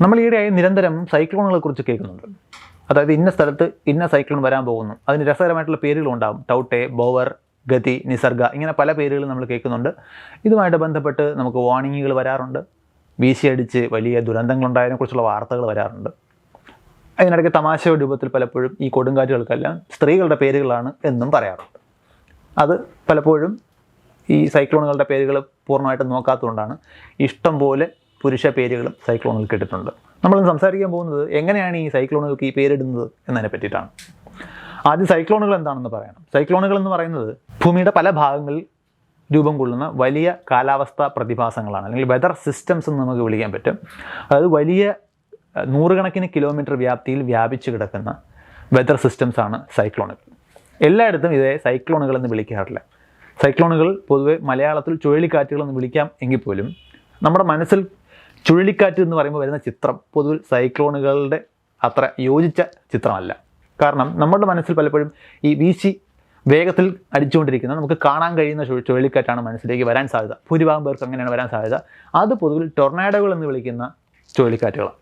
നമ്മൾ ഈയിടെയായി നിരന്തരം സൈക്ലോണുകളെ കുറിച്ച് കേൾക്കുന്നുണ്ട്. അതായത് ഇന്ന സ്ഥലത്ത് ഇന്ന സൈക്ലോൺ വരാൻ പോകുന്നു. അതിന് രസകരമായിട്ടുള്ള പേരുകളുണ്ടാകും ടൗട്ടെ ബോവർ ഗതി നിസർഗ ഇങ്ങനെ പല പേരുകളും നമ്മൾ കേൾക്കുന്നുണ്ട്. ഇതുമായിട്ട് ബന്ധപ്പെട്ട് നമുക്ക് വാർണിങ്ങുകൾ വരാറുണ്ട്. വീശിയടിച്ച് വലിയ ദുരന്തങ്ങളുണ്ടായതിനെക്കുറിച്ചുള്ള വാർത്തകൾ വരാറുണ്ട്. അതിനിടയ്ക്ക് തമാശ രൂപത്തിൽ പലപ്പോഴും ഈ കൊടുങ്കാറ്റുകൾക്കെല്ലാം സ്ത്രീകളുടെ പേരുകളാണ് എന്നും പറയാറുണ്ട്. അത് പലപ്പോഴും ഈ സൈക്ലോണുകളുടെ പേരുകൾ പൂർണമായിട്ടും നോക്കാത്തതുകൊണ്ടാണ്. ഇഷ്ടം പോലെ പുരുഷ പേരുകളും സൈക്ലോണുകൾ കേട്ടിട്ടുണ്ട് നമ്മൾ സംസാരിക്കാൻ പോകുന്നത് എങ്ങനെയാണ് ഈ സൈക്ലോണുകൾക്ക് ഈ പേരിടുന്നത് എന്നതിനെ പറ്റിയിട്ടാണ്. ആദ്യം സൈക്ലോണുകൾ എന്താണെന്ന് പറയണം. സൈക്ലോണുകൾ എന്ന് പറയുന്നത് ഭൂമിയുടെ പല ഭാഗങ്ങളിൽ രൂപം കൊള്ളുന്ന വലിയ കാലാവസ്ഥ പ്രതിഭാസങ്ങളാണ് അല്ലെങ്കിൽ വെതർ സിസ്റ്റംസ് എന്ന് നമുക്ക് വിളിക്കാൻ പറ്റും. അതായത് വലിയ നൂറുകണക്കിന് കിലോമീറ്റർ വ്യാപ്തിയിൽ വ്യാപിച്ചു കിടക്കുന്ന വെതർ സിസ്റ്റംസ് ആണ് സൈക്ലോണുകൾ എല്ലായിടത്തും ഇതേ സൈക്ലോണുകൾ എന്ന് വിളിക്കാറില്ല. സൈക്ലോണുകൾ പൊതുവെ മലയാളത്തിൽ ചുഴലിക്കാറ്റുകൾ എന്ന് വിളിക്കാം എങ്കിൽ പോലും നമ്മുടെ മനസ്സിൽ ചുഴലിക്കാറ്റ് എന്ന് പറയുമ്പോൾ വരുന്ന ചിത്രം പൊതുവിൽ സൈക്ലോണുകളുടെ അത്ര യോജിച്ച ചിത്രമല്ല. കാരണം നമ്മുടെ മനസ്സിൽ പലപ്പോഴും ഈ വീശി വേഗത്തിൽ അടിച്ചുകൊണ്ടിരിക്കുന്ന നമുക്ക് കാണാൻ കഴിയുന്ന ചുഴ- ചുഴലിക്കാറ്റാണ് മനസ്സിലേക്ക് വരാൻ സാധ്യത. ഭൂരിഭാഗം പേർക്ക് അങ്ങനെയാണ് വരാൻ സാധ്യത. അത് പൊതുവിൽ ടൊർണാഡോകൾ എന്ന് വിളിക്കുന്ന ചുഴലിക്കാറ്റുകളാണ്.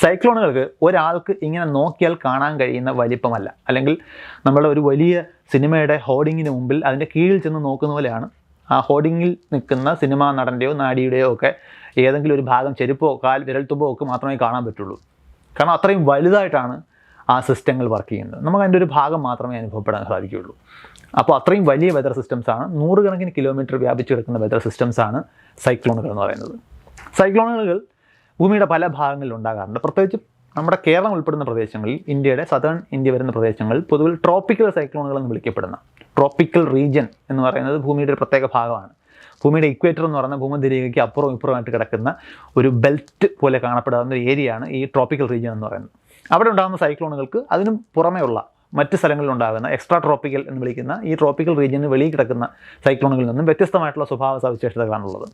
സൈക്ലോണുകൾക്ക് ഒരാൾക്ക് ഇങ്ങനെ നോക്കിയാൽ കാണാൻ കഴിയുന്ന വലിപ്പമല്ല. അല്ലെങ്കിൽ നമ്മൾ ഒരു വലിയ സിനിമയുടെ ഹോർഡിങ്ങിന് മുമ്പിൽ അതിന്റെ കീഴിൽ ചെന്ന് നോക്കുന്ന പോലെയാണ് ആ ഹോർഡിങ്ങിൽ നിൽക്കുന്ന സിനിമാ നടന്റെയോ നാടിയുടെയോ ഒക്കെ ഏതെങ്കിലും ഒരു ഭാഗം ചെരുപ്പോ കാൽ വിരൽത്തുമ്പോ ഒക്കെ മാത്രമേ കാണാൻ പറ്റുള്ളൂ. കാരണം അത്രയും വലുതായിട്ടാണ് ആ സിസ്റ്റങ്ങൾ വർക്ക് ചെയ്യുന്നത്. നമുക്ക് അതിന്റെ ഒരു ഭാഗം മാത്രമേ അനുഭവപ്പെടാൻ സാധിക്കുകയുള്ളൂ. അപ്പോൾ അത്രയും വലിയ വെതർ സിസ്റ്റംസാണ് നൂറുകണക്കിന് കിലോമീറ്റർ വ്യാപിച്ചു കിടക്കുന്ന വെതർ സിസ്റ്റംസാണ് സൈക്ലോണുകൾ എന്ന് പറയുന്നത്. സൈക്ലോണുകൾ ഭൂമിയുടെ പല ഭാഗങ്ങളിൽ ഉണ്ടാകാറുണ്ട്. പ്രത്യേകിച്ച് നമ്മുടെ കേരളം ഉൾപ്പെടുന്ന പ്രദേശങ്ങളിൽ ഇന്ത്യയുടെ സദേൺ ഇന്ത്യ വരുന്ന പ്രദേശങ്ങളിൽ പൊതുവിൽ ട്രോപ്പിക്കൽ സൈക്ലോണുകൾ എന്ന് വിളിക്കപ്പെടുന്ന ട്രോപ്പിക്കൽ റീജിയൻ എന്ന് പറയുന്നത് ഭൂമിയുടെ ഒരു പ്രത്യേക ഭാഗമാണ്. ഭൂമിയുടെ ഇക്വേറ്റർ എന്ന് പറയുന്ന ഭൂമധ്യരേഖയ്ക്ക് അപ്പുറവും ഇപ്പുറമായിട്ട് കിടക്കുന്ന ഒരു ബെൽറ്റ് പോലെ കാണപ്പെടാവുന്ന ഒരു ഏരിയയാണ് ഈ ട്രോപ്പിക്കൽ റീജിയൻ എന്ന് പറയുന്നത്. അവിടെ ഉണ്ടാകുന്ന സൈക്ലോണുകൾക്ക് അതിനും പുറമെയുള്ള മറ്റ് സ്ഥലങ്ങളിൽ ഉണ്ടാകുന്ന എക്സ്ട്രാ ട്രോപ്പിക്കൽ എന്ന് വിളിക്കുന്ന ഈ ട്രോപ്പിക്കൽ റീജിയന് വെളിയിൽ കിടക്കുന്ന സൈക്ലോണുകളിൽ നിന്നും വ്യത്യസ്തമായിട്ടുള്ള സ്വഭാവ സവിശേഷതകളാണുള്ളത്.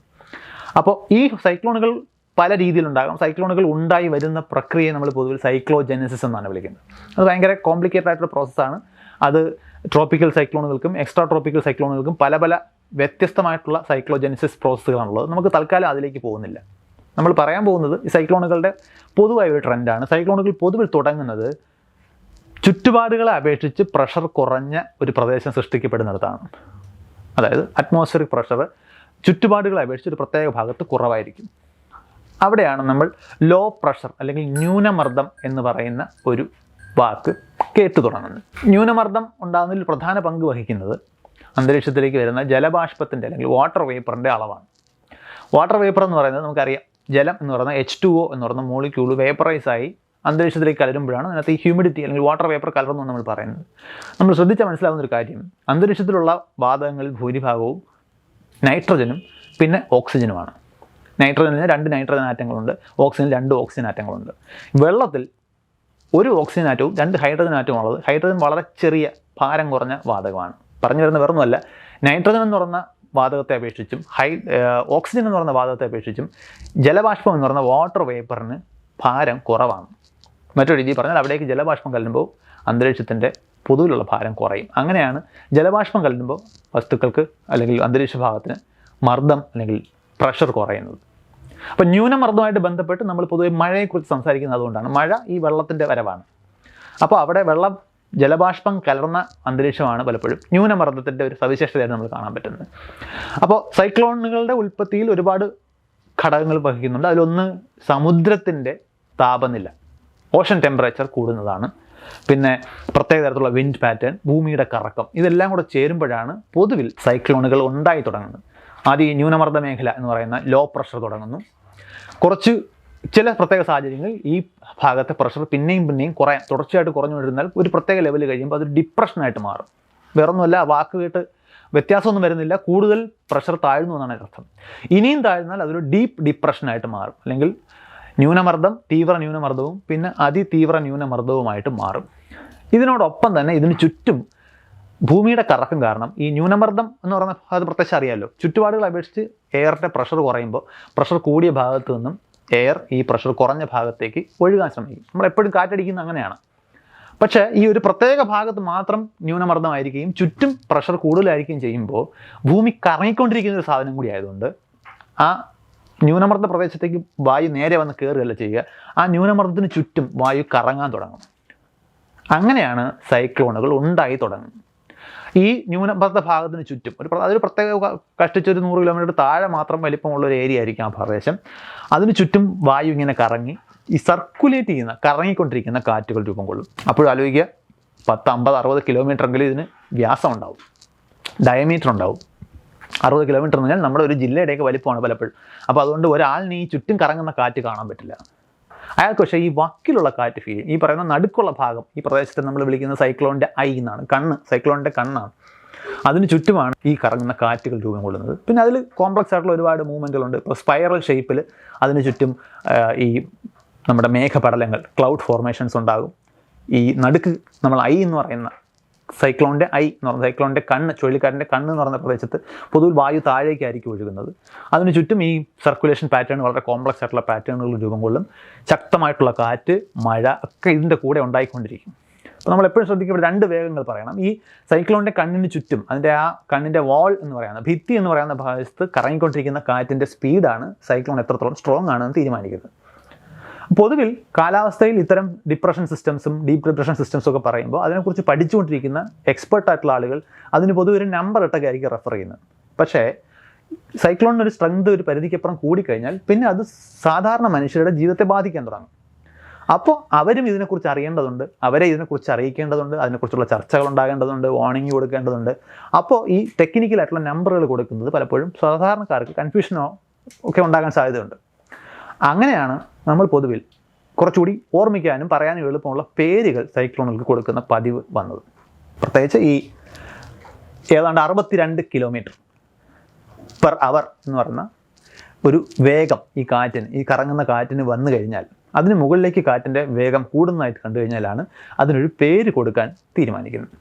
അപ്പോൾ ഈ സൈക്ലോണുകൾ പല രീതിയിലുണ്ടാകാം. സൈക്ലോണുകൾ ഉണ്ടായി വരുന്ന പ്രക്രിയയെ നമ്മൾ പൊതുവിൽ സൈക്ലോജെനസിസ് എന്നാണ് വിളിക്കുന്നത്. അത് ഭയങ്കര കോംപ്ലിക്കേറ്റഡ് ആയിട്ടുള്ള പ്രോസസ്സാണ് അത് ട്രോപ്പിക്കൽ സൈക്ലോണുകൾക്കും എക്സ്ട്രാ ട്രോപ്പിക്കൽ സൈക്ലോണുകൾക്കും പല പല വ്യത്യസ്തമായിട്ടുള്ള സൈക്ലോജെനിസിസ് പ്രോസസ്സുകളാണുള്ളത് നമുക്ക് തൽക്കാലം അതിലേക്ക് പോകുന്നില്ല. നമ്മൾ പറയാൻ പോകുന്നത് ഈ സൈക്ലോണുകളുടെ പൊതുവായ ഒരു ട്രെൻഡാണ് സൈക്ലോണുകൾ പൊതുവിൽ തുടങ്ങുന്നത് ചുറ്റുപാടുകളെ അപേക്ഷിച്ച് പ്രഷർ കുറഞ്ഞ ഒരു പ്രദേശം സൃഷ്ടിക്കപ്പെടുന്നിടത്താണ്. അതായത് അറ്റ്മോസ്ഫിയറിക് പ്രഷർ ചുറ്റുപാടുകളെ അപേക്ഷിച്ച് ഒരു പ്രത്യേക ഭാഗത്ത് കുറവായിരിക്കും. അവിടെയാണ് നമ്മൾ ലോ പ്രഷർ അല്ലെങ്കിൽ ന്യൂനമർദ്ദം എന്ന് പറയുന്ന ഒരു വാക്ക് കേട്ടു തുടങ്ങുന്നത് ന്യൂനമർദ്ദം ഉണ്ടാകുന്നതിൽ പ്രധാന പങ്ക് വഹിക്കുന്നത് അന്തരീക്ഷത്തിലേക്ക് വരുന്ന ജലബാഷ്പത്തിന്റെ അല്ലെങ്കിൽ വാട്ടർ വേപ്പറിന്റെ അളവാണ്. വാട്ടർ വേപ്പർ എന്ന് പറയുന്നത് നമുക്കറിയാം. ജലം എന്ന് പറയുന്ന എച്ച് ടു ഒ എന്ന് പറയുന്ന മോളിക്യൂൾ വേപ്പറൈസ് ആയി അന്തരീക്ഷത്തിലേക്ക് കലരുമ്പോഴാണ് അതിനകത്ത് ഈ ഹ്യൂമിഡിറ്റി അല്ലെങ്കിൽ വാട്ടർ വേപ്പർ കലർന്നു നമ്മൾ പറയുന്നത്. നമ്മൾ ശ്രദ്ധിച്ചാൽ മനസ്സിലാവുന്ന ഒരു കാര്യം. അന്തരീക്ഷത്തിലുള്ള വാതകങ്ങളിൽ ഭൂരിഭാഗവും നൈട്രജനും പിന്നെ ഓക്സിജനുമാണ് നൈട്രജനിൽ രണ്ട് നൈട്രജൻ ആറ്റങ്ങളുണ്ട്. ഓക്സിജനിൽ രണ്ട് ഓക്സിജൻ ആറ്റങ്ങളുണ്ട്. വെള്ളത്തിൽ ഒരു ഓക്സിജൻ ആറ്റവും രണ്ട് ഹൈഡ്രജൻ ആറ്റവും ഉള്ളത്. ഹൈഡ്രജൻ വളരെ ചെറിയ ഭാരം കുറഞ്ഞ വാതകമാണ്. പറഞ്ഞു വരുന്ന വേറൊന്നുമല്ല. നൈട്രജൻ എന്ന് പറഞ്ഞ വാതകത്തെ അപേക്ഷിച്ചും ഹൈ ഓക്സിജൻ എന്ന് പറഞ്ഞ വാതകത്തെ അപേക്ഷിച്ചും ജലബാഷ്പം എന്ന് പറഞ്ഞ വാട്ടർ വേപ്പറിന് ഭാരം കുറവാണ്. മറ്റൊരു രീതി പറഞ്ഞാൽ അവിടേക്ക് ജലബാഷ്പം കല്ലുമ്പോൾ അന്തരീക്ഷത്തിന്റെ പൊതുവിലുള്ള ഭാരം കുറയും. അങ്ങനെയാണ് ജലബാഷ്പം കല്ലുമ്പോൾ വസ്തുക്കൾക്ക് അല്ലെങ്കിൽ അന്തരീക്ഷ ഭാഗത്തിന് മർദ്ദം അല്ലെങ്കിൽ പ്രഷർ കുറയുന്നത്. അപ്പോൾ ന്യൂനമർദ്ദമായിട്ട് ബന്ധപ്പെട്ട് നമ്മൾ പൊതുവെ മഴയെക്കുറിച്ച് സംസാരിക്കുന്നത് അതുകൊണ്ടാണ്. മഴ ഈ വെള്ളത്തിന്റെ വരവാണ്. അപ്പോൾ അവിടെ വെള്ളം ജലബാഷ്പം കലർന്ന അന്തരീക്ഷമാണ് പലപ്പോഴും ന്യൂനമർദ്ദത്തിന്റെ ഒരു സവിശേഷതയാണ് നമ്മൾ കാണാൻ പറ്റുന്നത്. അപ്പോൾ സൈക്ലോണുകളുടെ ഉൽപ്പത്തിയിൽ ഒരുപാട് ഘടകങ്ങൾ വഹിക്കുന്നുണ്ട്. അതിലൊന്ന് സമുദ്രത്തിന്റെ താപനില ഓഷൻ ടെമ്പറേച്ചർ കൂടുന്നതാണ്. പിന്നെ പ്രത്യേക തരത്തിലുള്ള വിൻഡ് പാറ്റേൺ ഭൂമിയുടെ കറക്കം ഇതെല്ലാം കൂടെ ചേരുമ്പോഴാണ് പൊതുവിൽ സൈക്ലോണുകൾ ഉണ്ടായി തുടങ്ങുന്നത്. ആദ്യം ഈ ന്യൂനമർദ്ദ മേഖല എന്ന് പറയുന്ന ലോ പ്രഷർ തുടങ്ങുന്നു. കുറച്ച് ചില പ്രത്യേക സാഹചര്യങ്ങളിൽ ഈ ഭാഗത്തെ പ്രഷർ പിന്നെയും പിന്നെയും കുറയാൻ തുടർച്ചയായിട്ട് കുറഞ്ഞുകൊണ്ടിരുന്നാൽ ഒരു പ്രത്യേക ലെവൽ കഴിയുമ്പോൾ അതൊരു ഡിപ്രഷനായിട്ട് മാറും. വേറൊന്നുമല്ല വാക്ക് കേട്ട് വ്യത്യാസമൊന്നും വരുന്നില്ല കൂടുതൽ പ്രഷർ താഴ്ന്നു എന്നാണ് അർത്ഥം. ഇനിയും താഴ്ന്നാൽ അതൊരു ഡീപ്പ് ഡിപ്രഷനായിട്ട് മാറും. അല്ലെങ്കിൽ ന്യൂനമർദ്ദം തീവ്ര ന്യൂനമർദ്ദവും പിന്നെ അതിതീവ്ര ന്യൂനമർദ്ദവുമായിട്ട് മാറും. ഇതിനോടൊപ്പം തന്നെ ഇതിന് ചുറ്റും ഭൂമിയുടെ കറക്കം കാരണം ഈ ന്യൂനമർദ്ദം എന്ന് പറയുന്ന അത് പ്രത്യേകിച്ച് അറിയാമല്ലോ ചുറ്റുപാടുകൾ അപേക്ഷിച്ച് എയറിന്റെ പ്രഷർ കുറയുമ്പോൾ പ്രഷർ കൂടിയ ഭാഗത്ത് നിന്നും എയർ ഈ പ്രഷർ കുറഞ്ഞ ഭാഗത്തേക്ക് ഒഴുകാൻ ശ്രമിക്കും. നമ്മൾ എപ്പോഴും കാറ്റടിക്കുന്നത് അങ്ങനെയാണ്. പക്ഷേ ഈ ഒരു പ്രത്യേക ഭാഗത്ത് മാത്രം ന്യൂനമർദ്ദമായിരിക്കുകയും ചുറ്റും പ്രഷർ കൂടുതലായിരിക്കുകയും ചെയ്യുമ്പോൾ ഭൂമി കറങ്ങിക്കൊണ്ടിരിക്കുന്ന ഒരു സാധനം കൂടി ആയതുകൊണ്ട് ആ ന്യൂനമർദ്ദ പ്രദേശത്തേക്ക് വായു നേരെ വന്ന് കയറുകയല്ല ചെയ്യുക. ആ ന്യൂനമർദ്ദത്തിന് ചുറ്റും വായു കറങ്ങാൻ തുടങ്ങും. അങ്ങനെയാണ് സൈക്ലോണുകൾ ഉണ്ടായി തുടങ്ങുന്നത്. ഈ ന്യൂനമർദ്ദ ഭാഗത്തിന് ചുറ്റും ഒരു അതൊരു പ്രത്യേക കഷ്ടിച്ച് കഷ്ടിച്ചൊരു നൂറ് കിലോമീറ്റർ താഴെ മാത്രം വലിപ്പമുള്ള ഒരു ഏരിയ ആയിരിക്കും ആ പ്രദേശം. അതിന് ചുറ്റും വായു ഇങ്ങനെ കറങ്ങി ഈ സർക്കുലേറ്റ് ചെയ്യുന്ന കറങ്ങിക്കൊണ്ടിരിക്കുന്ന കാറ്റുകൾ രൂപം കൊള്ളും. അപ്പോഴും ആലോചിക്കുക പത്ത് അമ്പത് അറുപത് കിലോമീറ്റർ എങ്കിലും ഇതിന് വ്യാസം ഉണ്ടാവും ഡയമീറ്റർ ഉണ്ടാവും. അറുപത് കിലോമീറ്റർ എന്ന് പറഞ്ഞാൽ നമ്മുടെ ഒരു ജില്ലയുടെയൊക്കെ വലിപ്പമാണ് പലപ്പോഴും. അപ്പോൾ അതുകൊണ്ട് ഒരാളിന് ഈ ചുറ്റും കറങ്ങുന്ന കാറ്റ് കാണാൻ പറ്റില്ല. അയാൾക്ക് പക്ഷേ ഈ വക്കിലുള്ള കാറ്റ് ഫീൽ ചെയ്യും. ഈ പറയുന്ന നടുക്കുള്ള ഭാഗം ഈ പ്രദേശത്തെ നമ്മൾ വിളിക്കുന്ന സൈക്ലോണിന്റെ ഐ എന്നാണ്. കണ്ണ് സൈക്ലോണിന്റെ കണ്ണാണ്. അതിന് ചുറ്റുമാണ് ഈ കറങ്ങുന്ന കാറ്റുകൾ രൂപം കൊള്ളുന്നത്. പിന്നെ അതിൽ കോംപ്ലക്സ് ആയിട്ടുള്ള ഒരുപാട് മൂവ്മെന്റുകളുണ്ട് ഇപ്പോൾ സ്പൈറൽ ഷേപ്പിൽ അതിന് ചുറ്റും ഈ നമ്മുടെ മേഘപടലങ്ങൾ ക്ലൗഡ് ഫോർമേഷൻസ് ഉണ്ടാകും. ഈ നടുക്ക് നമ്മൾ ഐ എന്ന് പറയുന്ന സൈക്ലോണിന്റെ ഐ എന്ന് പറഞ്ഞ സൈക്ലോണിന്റെ കണ്ണ് ചുഴലിക്കാരന്റെ കണ്ണ് എന്ന് പറഞ്ഞ പ്രദേശത്ത് പൊതുവിൽ വായു താഴേക്കായിരിക്കും ഒഴുകുന്നത്. അതിന് ചുറ്റും ഈ സർക്കുലേഷൻ പാറ്റേൺ വളരെ കോംപ്ലക്സ് ആയിട്ടുള്ള പാറ്റേണുകൾ രൂപം കൊള്ളും ശക്തമായിട്ടുള്ള കാറ്റ് മഴ ഒക്കെ ഇതിന്റെ കൂടെ ഉണ്ടായിക്കൊണ്ടിരിക്കും. അപ്പോൾ നമ്മൾ എപ്പോഴും ശ്രദ്ധിക്കുമ്പോൾ രണ്ട് വേഗങ്ങൾ പറയണം. ഈ സൈക്ലോണിന്റെ കണ്ണിന് ചുറ്റും അതിന്റെ ആ കണ്ണിന്റെ വാൾ എന്ന് പറയുന്ന ഭിത്തി എന്ന് പറയുന്ന ഭാഗത്ത് കറങ്ങിക്കൊണ്ടിരിക്കുന്ന കാറ്റിന്റെ സ്പീഡാണ് സൈക്ലോൺ എത്രത്തോളം സ്ട്രോങ് ആണെന്ന് തീരുമാനിക്കുന്നത്. പൊതുവിൽ കാലാവസ്ഥയിൽ ഇത്തരം ഡിപ്രഷൻ സിസ്റ്റംസും ഡീപ് ഡിപ്രഷൻ സിസ്റ്റംസും ഒക്കെ പറയുമ്പോൾ അതിനെക്കുറിച്ച് പഠിച്ചുകൊണ്ടിരിക്കുന്ന എക്സ്പെർട്ട് ആയിട്ടുള്ള ആളുകൾ അതിന് പൊതുവെ ഒരു നമ്പർ ഇട്ടൊക്കെ ആയിരിക്കും റെഫർ ചെയ്യുന്നത്. പക്ഷേ സൈക്ലോണിന് ഒരു സ്ട്രെങ്ത് ഒരു പരിധിക്കപ്പുറം കൂടിക്കഴിഞ്ഞാൽ പിന്നെ അത് സാധാരണ മനുഷ്യരുടെ ജീവിതത്തെ ബാധിക്കാൻ തുടങ്ങും അപ്പോൾ അവരും ഇതിനെക്കുറിച്ച് അറിയേണ്ടതുണ്ട് അവരെ ഇതിനെക്കുറിച്ച് അറിയിക്കേണ്ടതുണ്ട് അതിനെക്കുറിച്ചുള്ള ചർച്ചകൾ ഉണ്ടാകേണ്ടതുണ്ട് വാർണിംഗ് കൊടുക്കേണ്ടതുണ്ട്. അപ്പോൾ ഈ ടെക്നിക്കലായിട്ടുള്ള നമ്പറുകൾ കൊടുക്കുന്നത് പലപ്പോഴും സാധാരണക്കാർക്ക് കൺഫ്യൂഷനോ ഒക്കെ ഉണ്ടാകാൻ സാധ്യതയുണ്ട്. അങ്ങനെയാണ് നമ്മൾ പൊതുവിൽ കുറച്ചുകൂടി ഓർമ്മിക്കാനും പറയാനും എളുപ്പമുള്ള പേരുകൾ സൈക്ലോണുകൾക്ക് കൊടുക്കുന്ന പതിവ് വന്നത്. പ്രത്യേകിച്ച് ഈ ഏതാണ്ട് അറുപത്തിരണ്ട് കിലോമീറ്റർ പെർ അവർ എന്ന് പറയുന്ന ഒരു വേഗം ഈ കാറ്റിന് ഈ കറങ്ങുന്ന കാറ്റിന് വന്നു കഴിഞ്ഞാൽ അതിന് മുകളിലേക്ക് കാറ്റിന്റെ വേഗം കൂടുന്നതായിട്ട് കണ്ടു കഴിഞ്ഞാലാണ് അതിനൊരു പേര് കൊടുക്കാൻ തീരുമാനിക്കുന്നത്.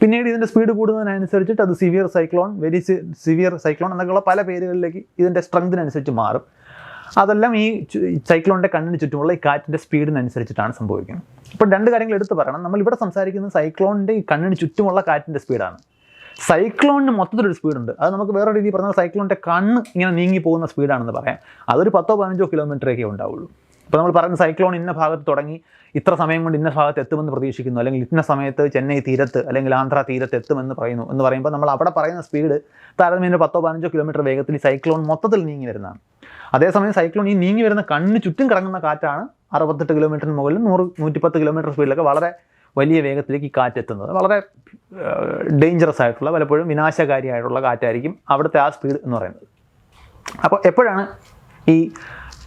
പിന്നീട് ഇതിന്റെ സ്പീഡ് കൂടുന്നതിനനുസരിച്ചിട്ട് അത് severe cyclone very severe cyclone എന്നൊക്കെയുള്ള പല പേരുകളിലേക്ക് ഇതിന്റെ സ്ട്രെങ്തിനനുസരിച്ച് മാറും. അതെല്ലാം ഈ സൈക്ലോണിന്റെ കണ്ണിന് ചുറ്റുമുള്ള ഈ കാറ്റിന്റെ സ്പീഡിനനുസരിച്ചിട്ടാണ് സംഭവിക്കുന്നത്. ഇപ്പോൾ രണ്ട് കാര്യങ്ങൾ എടുത്തു പറയണം. നമ്മൾ ഇവിടെ സംസാരിക്കുന്നത് സൈക്ലോണിന്റെ ഈ കണ്ണിന് ചുറ്റുമുള്ള കാറ്റിന്റെ സ്പീഡാണ് സൈക്ലോണിന് മൊത്തത്തിലൊരു സ്പീഡുണ്ട് അത് നമുക്ക് വേറെ രീതിയിൽ പറഞ്ഞാൽ സൈക്ലോണിന്റെ കണ്ണ് ഇങ്ങനെ നീങ്ങി പോകുന്ന സ്പീഡാണെന്ന് പറയാം. അതൊരു പത്തോ പതിനഞ്ചോ കിലോമീറ്ററൊക്കെ ഉണ്ടാവുള്ളൂ. ഇപ്പോൾ നമ്മൾ പറയുന്ന സൈക്ലോൺ ഇന്ന ഭാഗത്ത് തുടങ്ങി ഇത്ര സമയം കൊണ്ട് ഇന്ന ഭാഗത്ത് എത്തുമെന്ന് പ്രതീക്ഷിക്കുന്നു. അല്ലെങ്കിൽ ഇന്ന സമയത്ത് ചെന്നൈ തീരത്ത് അല്ലെങ്കിൽ ആന്ധ്ര തീരത്ത് എത്തുമെന്ന് പറയുന്നു എന്ന് പറയുമ്പോൾ നമ്മൾ അവിടെ പറയുന്ന സ്പീഡ് താരതമ്യേന പത്തോ പതിനഞ്ചോ കിലോമീറ്റർ വേഗത്തിൽ സൈക്ലോൺ മൊത്തത്തിൽ നീങ്ങി വരുന്നതാണ്. അതേസമയം സൈക്ലോൺ ഈ നീങ്ങി വരുന്ന കണ്ണിന് ചുറ്റും കറങ്ങുന്ന കാറ്റാണ് അറുപത്തെട്ട് കിലോമീറ്ററിന് മുകളിൽ നൂറ് നൂറ്റിപ്പത്ത് കിലോമീറ്റർ സ്പീഡിലൊക്കെ വളരെ വലിയ വേഗത്തിലേക്ക് ഈ കാറ്റ് എത്തുന്നത്. വളരെ ഡേഞ്ചറസ് ആയിട്ടുള്ള പലപ്പോഴും വിനാശകാരിയായിട്ടുള്ള കാറ്റായിരിക്കും അവിടുത്തെ ആ സ്പീഡ് എന്ന് പറയുന്നത്. അപ്പോൾ എപ്പോഴാണ് ഈ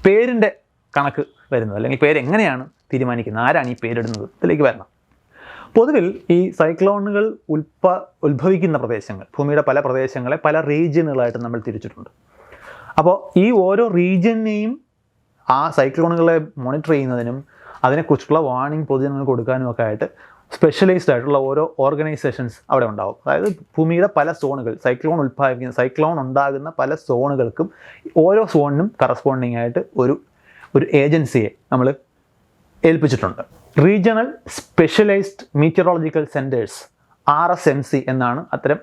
പേരിന്റെ കണക്ക് വരുന്നത്? അല്ലെങ്കിൽ പേര് എങ്ങനെയാണ് തീരുമാനിക്കുന്നത്? ആരാണ് ഈ പേരിടുന്നത്? ഇതിലേക്ക് വരണം. പൊതുവിൽ ഈ സൈക്ലോണുകൾ ഉൽപ്പ ഉത്ഭവിക്കുന്ന പ്രദേശങ്ങൾ ഭൂമിയുടെ പല പ്രദേശങ്ങളെ പല റീജിയനുകളായിട്ട് നമ്മൾ തിരിച്ചിട്ടുണ്ട്. അപ്പോൾ ഈ ഓരോ റീജിയനെയും ആ സൈക്ലോണുകളെ മോണിറ്റർ ചെയ്യുന്നതിനും അതിനെക്കുറിച്ചുള്ള വാർണിംഗ് പൊതുജനങ്ങൾക്ക് കൊടുക്കാനും ഒക്കെ ആയിട്ട് സ്പെഷ്യലൈസ്ഡ് ആയിട്ടുള്ള ഓരോ ഓർഗനൈസേഷൻസ് അവിടെ ഉണ്ടാവും. അതായത് ഭൂമിയുടെ പല സോണുകൾ സൈക്ലോൺ ഉത്പാദിപ്പിക്കുന്ന സൈക്ലോൺ ഉണ്ടാകുന്ന പല സോണുകൾക്കും ഓരോ സോണിനും കറസ്പോണ്ടിങ് ആയിട്ട് ഒരു ഒരു ഏജൻസിയെ നമ്മൾ ഏൽപ്പിച്ചിട്ടുണ്ട്. Regional specialised meteorological centres R S M C എന്നാണ് അത്തരം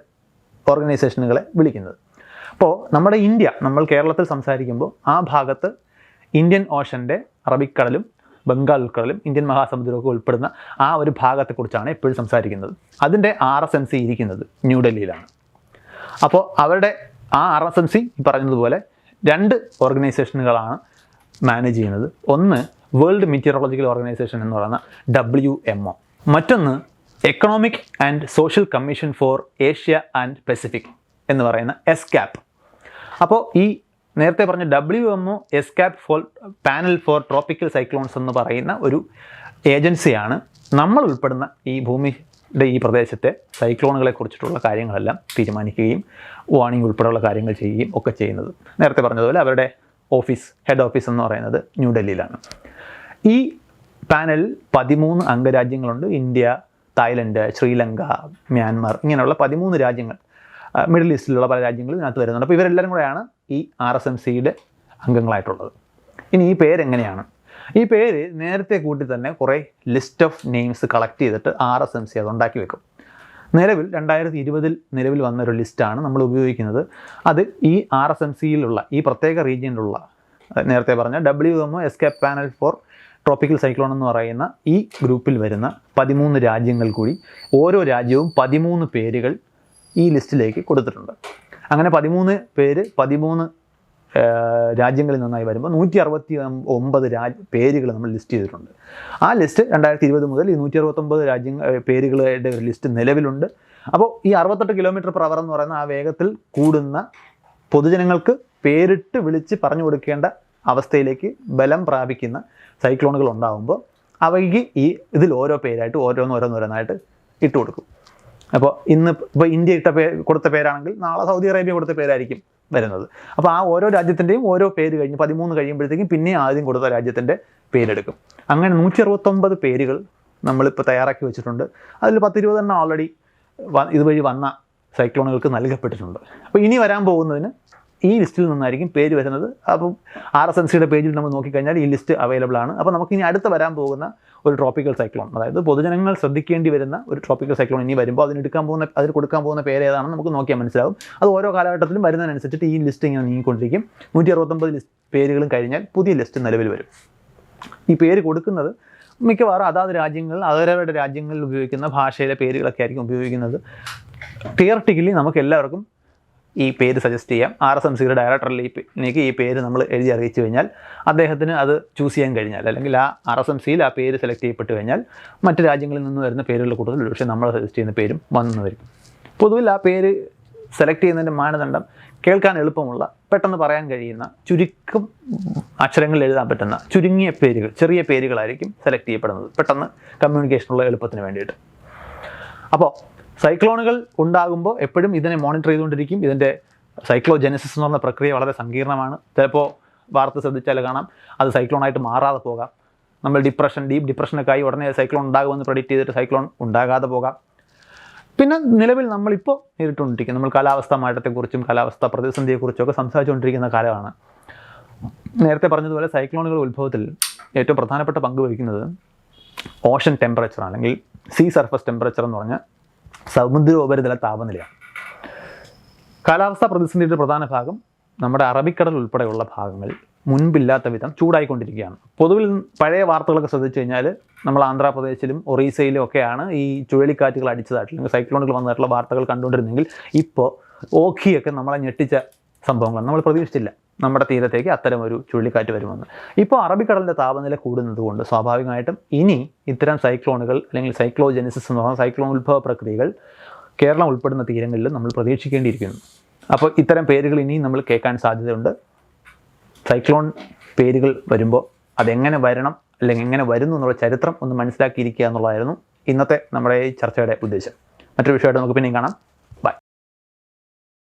ഓർഗനൈസേഷനുകളെ വിളിക്കുന്നത്. അപ്പോൾ നമ്മുടെ ഇന്ത്യ നമ്മൾ കേരളത്തിൽ സംസാരിക്കുമ്പോൾ ആ ഭാഗത്ത് ഇന്ത്യൻ ഓഷന്റെ അറബിക്കടലും ബംഗാൾ ഉൾക്കടലും ഇന്ത്യൻ മഹാസമുദ്രമൊക്കെ ഉൾപ്പെടുന്ന ആ ഒരു ഭാഗത്തെക്കുറിച്ചാണ് എപ്പോഴും സംസാരിക്കുന്നത്. അതിന്റെ ആർ എസ് എം സി ഇരിക്കുന്നത് ന്യൂഡൽഹിയിലാണ് അപ്പോൾ അവരുടെ ആ ആർ എസ് എം സി പറഞ്ഞതുപോലെ രണ്ട് ഓർഗനൈസേഷനുകളാണ് മാനേജ് ചെയ്യുന്നത്. ഒന്ന് വേൾഡ് മെറ്റീരിയോളജിക്കൽ ഓർഗനൈസേഷൻ എന്ന് പറയുന്ന ഡബ്ല്യു എം ഒ. മറ്റൊന്ന് economic and social commission for Asia and Pacific എന്ന് പറയുന്ന എസ് ക്യാപ്പ് അപ്പോൾ ഈ നേരത്തെ പറഞ്ഞ W M O ESCAP for panel for tropical cyclones എന്ന് പറയുന്ന ഒരു ഏജൻസിയാണ് നമ്മൾ ഉൾപ്പെടുന്ന ഈ ഭൂമിയുടെ ഈ പ്രദേശത്തെ സൈക്ലോണുകളെ കുറിച്ചിട്ടുള്ള കാര്യങ്ങളെല്ലാം തീരുമാനിക്കുകയും വാണിംഗ് ഉൾപ്പെടെയുള്ള കാര്യങ്ങൾ ചെയ്യുകയും ഒക്കെ ചെയ്യുന്നത്. നേരത്തെ പറഞ്ഞതുപോലെ അവരുടെ ഓഫീസ് ഹെഡ് ഓഫീസ് എന്ന് പറയുന്നത് ന്യൂഡൽഹിയിലാണ് ഈ പാനൽ പതിമൂന്ന് അംഗരാജ്യങ്ങളുണ്ട്. ഇന്ത്യ തായ്ലൻഡ് ശ്രീലങ്ക മ്യാൻമാർ ഇങ്ങനെയുള്ള പതിമൂന്ന് രാജ്യങ്ങൾ. മിഡിൽ ഈസ്റ്റിലുള്ള പല രാജ്യങ്ങളും ഇതിനകത്ത് വരുന്നുണ്ട്. അപ്പോൾ ഇവരെല്ലാവരും കൂടെയാണ് ഈ ആർ എസ് എം സിയുടെ അംഗങ്ങളായിട്ടുള്ളത്. ഇനി ഈ പേരെങ്ങനെയാണ് ഈ പേര് നേരത്തെ കൂട്ടി തന്നെ കുറേ ലിസ്റ്റ് ഓഫ് നെയിംസ് കളക്ട് ചെയ്തിട്ട് ആർ എസ് എം സി അത് ഉണ്ടാക്കി വെക്കും. നിലവിൽ രണ്ടായിരത്തി ഇരുപതിൽ നിലവിൽ വന്ന ഒരു ലിസ്റ്റാണ് നമ്മൾ ഉപയോഗിക്കുന്നത്. അത് ഈ ആർ എസ് എം സിയിലുള്ള ഈ പ്രത്യേക റീജിയനിലുള്ള നേരത്തെ പറഞ്ഞ W M O ESCAP panel for tropical cyclone എന്ന് പറയുന്ന ഈ ഗ്രൂപ്പിൽ വരുന്ന പതിമൂന്ന് രാജ്യങ്ങൾ കൂടി ഓരോ രാജ്യവും പതിമൂന്ന് പേരുകൾ ഈ ലിസ്റ്റിലേക്ക് കൊടുത്തിട്ടുണ്ട്. അങ്ങനെ പതിമൂന്ന് പേര് പതിമൂന്ന് രാജ്യങ്ങളിൽ നിന്നായി വരുമ്പോൾ നൂറ്റി അറുപത്തി ഒമ്പത് രാജ് പേരുകൾ നമ്മൾ ലിസ്റ്റ് ചെയ്തിട്ടുണ്ട്. ആ ലിസ്റ്റ് രണ്ടായിരത്തി ഇരുപത് മുതൽ ഈ നൂറ്റി അറുപത്തൊമ്പത് രാജ്യങ്ങൾ പേരുകളുടെ ഒരു ലിസ്റ്റ് നിലവിലുണ്ട്. അപ്പോൾ ഈ അറുപത്തെട്ട് കിലോമീറ്റർ പ്രവർ എന്ന് പറയുന്ന ആ വേഗത്തിൽ കൂടുന്ന പൊതുജനങ്ങൾക്ക് പേരിട്ട് വിളിച്ച് പറഞ്ഞു കൊടുക്കേണ്ട അവസ്ഥയിലേക്ക് ബലം പ്രാപിക്കുന്ന സൈക്ലോണുകൾ ഉണ്ടാകുമ്പോൾ അവയ്ക്ക് ഈ ഇതിൽ ഓരോ പേരായിട്ട് ഓരോന്ന് ഓരോന്നോരോന്നായിട്ട് ഇട്ട് കൊടുക്കും. അപ്പോൾ ഇന്ന് ഇപ്പോൾ ഇന്ത്യ ഇട്ട പേ കൊടുത്ത പേരാണെങ്കിൽ നാളെ സൗദി അറേബ്യ കൊടുത്ത പേരായിരിക്കും വരുന്നത്. അപ്പോൾ ആ ഓരോ രാജ്യത്തിന്റെയും ഓരോ പേര് കഴിഞ്ഞ് പതിമൂന്ന് കഴിയുമ്പോഴത്തേക്കും പിന്നെ ആദ്യം കൊടുത്ത രാജ്യത്തിന്റെ പേരെടുക്കും. അങ്ങനെ നൂറ്റി അറുപത്തൊമ്പത് പേരുകൾ നമ്മളിപ്പോൾ തയ്യാറാക്കി വെച്ചിട്ടുണ്ട്. അതിൽ പത്തിരുപതെണ്ണം ഓൾറെഡി ഇതുവഴി വന്ന സൈക്ലോണുകൾക്ക് നൽകപ്പെട്ടിട്ടുണ്ട്. അപ്പോൾ ഇനി വരാൻ പോകുന്നതിന് ഈ ലിസ്റ്റിൽ നിന്നായിരിക്കും പേര് വരുന്നത്. അപ്പം ആർ എസ് എൻ സിയുടെ പേജിൽ നമ്മൾ നോക്കിക്കഴിഞ്ഞാൽ ഈ ലിസ്റ്റ് അവൈലബിൾ ആണ്. അപ്പോൾ നമുക്ക് ഇനി അടുത്ത് വരാൻ പോകുന്ന ഒരു ട്രോപ്പിക്കൽ സൈക്ലോൺ അതായത് പൊതുജനങ്ങൾ ശ്രദ്ധിക്കേണ്ടി വരുന്ന ഒരു ട്രോപ്പിക്കൽ സൈക്ലോൺ ഇനി വരുമ്പോൾ അതിന് എടുക്കാൻ പോകുന്ന അതിൽ കൊടുക്കാൻ പോകുന്ന പേര് ഏതാണെന്ന് നമുക്ക് നോക്കിയാൽ മനസ്സിലാവും. അത് ഓരോ കാലഘട്ടത്തിലും വരുന്നതിനനുസരിച്ചിട്ട് ഈ ലിസ്റ്റ് ഇങ്ങനെ നീങ്ങിക്കൊണ്ടിരിക്കും. നൂറ്റി അറുപത്തൊമ്പത് ലിസ്റ്റ് പേരുകളും കഴിഞ്ഞാൽ പുതിയ ലിസ്റ്റ് നിലവിൽ വരും. ഈ പേര് കൊടുക്കുന്നത് മിക്കവാറും അതാത് രാജ്യങ്ങൾ അവരവരുടെ രാജ്യങ്ങളിൽ ഉപയോഗിക്കുന്ന ഭാഷയിലെ പേരുകളൊക്കെ ആയിരിക്കും ഉപയോഗിക്കുന്നത്. തിയറട്ടിക്കലി നമുക്ക് എല്ലാവർക്കും ഈ പേര് സജസ്റ്റ് ചെയ്യാം. ആർ എസ് എം സിയുടെ ഡയറക്ടറിലേക്ക് ഈ പേര് നമ്മൾ എഴുതി അറിയിച്ചു കഴിഞ്ഞാൽ അദ്ദേഹത്തിന് അത് ചൂസ് ചെയ്യാൻ കഴിഞ്ഞാൽ അല്ലെങ്കിൽ ആ ആർ എസ് എം സിയിൽ ആ പേര് സെലക്ട് ചെയ്യപ്പെട്ട് കഴിഞ്ഞാൽ മറ്റ് രാജ്യങ്ങളിൽ നിന്ന് വരുന്ന പേരുകളുടെ കൂടുതൽ പക്ഷേ നമ്മൾ സജസ്റ്റ് ചെയ്യുന്ന പേരും വന്നു വരും. പൊതുവിൽ ആ പേര് സെലക്ട് ചെയ്യുന്നതിന്റെ മാനദണ്ഡം കേൾക്കാൻ എളുപ്പമുള്ള പെട്ടെന്ന് പറയാൻ കഴിയുന്ന ചുരുക്കം അക്ഷരങ്ങളിൽ എഴുതാൻ പറ്റുന്ന ചുരുങ്ങിയ പേരുകൾ ചെറിയ പേരുകളായിരിക്കും സെലക്ട് ചെയ്യപ്പെടുന്നത്. പെട്ടെന്ന് കമ്മ്യൂണിക്കേഷനുള്ള എളുപ്പത്തിന് വേണ്ടിയിട്ട്. അപ്പോൾ സൈക്ലോണുകൾ ഉണ്ടാകുമ്പോൾ എപ്പോഴും ഇതിനെ മോണിറ്റർ ചെയ്തുകൊണ്ടിരിക്കും. ഇതിന്റെ സൈക്ലോജെനസിസ് എന്ന് പറഞ്ഞ പ്രക്രിയ വളരെ സങ്കീർണമാണ്. ചിലപ്പോൾ വാർത്ത ശ്രദ്ധിച്ചാൽ കാണാം. അത് സൈക്ലോണായിട്ട് മാറാതെ പോകാം. നമ്മൾ ഡിപ്രഷൻ ഡീപ്പ് ഡിപ്രഷനൊക്കെ ആയി ഉടനെ സൈക്ലോൺ ഉണ്ടാകുമെന്ന് പ്രഡിക്റ്റ് ചെയ്തിട്ട് സൈക്ലോൺ ഉണ്ടാകാതെ പോകാം. പിന്നെ നിലവിൽ നമ്മളിപ്പോൾ നേരിട്ടുകൊണ്ടിരിക്കുന്നത് നമ്മൾ കാലാവസ്ഥാ മാറ്റത്തെക്കുറിച്ചും കാലാവസ്ഥാ പ്രതിസന്ധിയെക്കുറിച്ചും ഒക്കെ സംസാരിച്ചുകൊണ്ടിരിക്കുന്ന കാലമാണ്. നേരത്തെ പറഞ്ഞതുപോലെ സൈക്ലോണുകളുടെ ഉത്ഭവത്തിൽ ഏറ്റവും പ്രധാനപ്പെട്ട പങ്ക് വഹിക്കുന്നത് ഓഷൻ ടെമ്പറേച്ചർ അല്ലെങ്കിൽ സീ സർഫസ് ടെമ്പറേച്ചർ എന്ന് പറഞ്ഞ സമുദ്ര ഉപരിതല താപനിലയാണ്. കാലാവസ്ഥാ പ്രതിസന്ധിയുടെ പ്രധാന ഭാഗം നമ്മുടെ അറബിക്കടൽ ഉൾപ്പെടെയുള്ള ഭാഗങ്ങൾ മുൻപില്ലാത്ത വിധം ചൂടായിക്കൊണ്ടിരിക്കുകയാണ്. പൊതുവിൽ പഴയ വാർത്തകളൊക്കെ ശ്രദ്ധിച്ചു കഴിഞ്ഞാൽ നമ്മൾ ആന്ധ്രാപ്രദേശിലും ഒറീസയിലും ഒക്കെയാണ് ഈ ചുഴലിക്കാറ്റുകൾ അടിച്ചതായിട്ടുള്ള അല്ലെങ്കിൽ സൈക്ലോണുകൾ വന്നിട്ടുള്ള വാർത്തകൾ കണ്ടുകൊണ്ടിരുന്നെങ്കിൽ ഇപ്പോൾ ഓഖിയൊക്കെ നമ്മളെ ഞെട്ടിച്ച സംഭവങ്ങളാണ്. നമ്മൾ പ്രതീക്ഷിച്ചില്ല. നമ്മുടെ തീരത്തേക്ക് അത്തരം ഒരു ചുഴലിക്കാറ്റ് വരുമെന്ന്. ഇപ്പോൾ അറബിക്കടലിന്റെ താപനില കൂടുന്നതുകൊണ്ട് സ്വാഭാവികമായിട്ടും ഇനി ഇത്തരം സൈക്ലോണുകൾ അല്ലെങ്കിൽ സൈക്ലോജെനിസിസ് എന്ന് പറഞ്ഞാൽ സൈക്ലോൺ ഉത്ഭവ പ്രക്രിയകൾ കേരളം ഉൾപ്പെടുന്ന തീരങ്ങളിൽ നമ്മൾ പ്രതീക്ഷിക്കേണ്ടിയിരിക്കുന്നു. അപ്പോൾ ഇത്തരം പേരുകൾ ഇനിയും നമ്മൾ കേൾക്കാൻ സാധ്യതയുണ്ട്. സൈക്ലോൺ പേരുകൾ വരുമ്പോൾ അതെങ്ങനെ വരണം അല്ലെങ്കിൽ എങ്ങനെ വരുന്നു എന്നുള്ള ചരിത്രം ഒന്ന് മനസ്സിലാക്കിയിരിക്കുക എന്നുള്ളതായിരുന്നു ഇന്നത്തെ നമ്മുടെ ഈ ചർച്ചയുടെ ഉദ്ദേശം. മറ്റൊരു വിഷയമായിട്ട് നമുക്ക് പിന്നെയും കാണാം.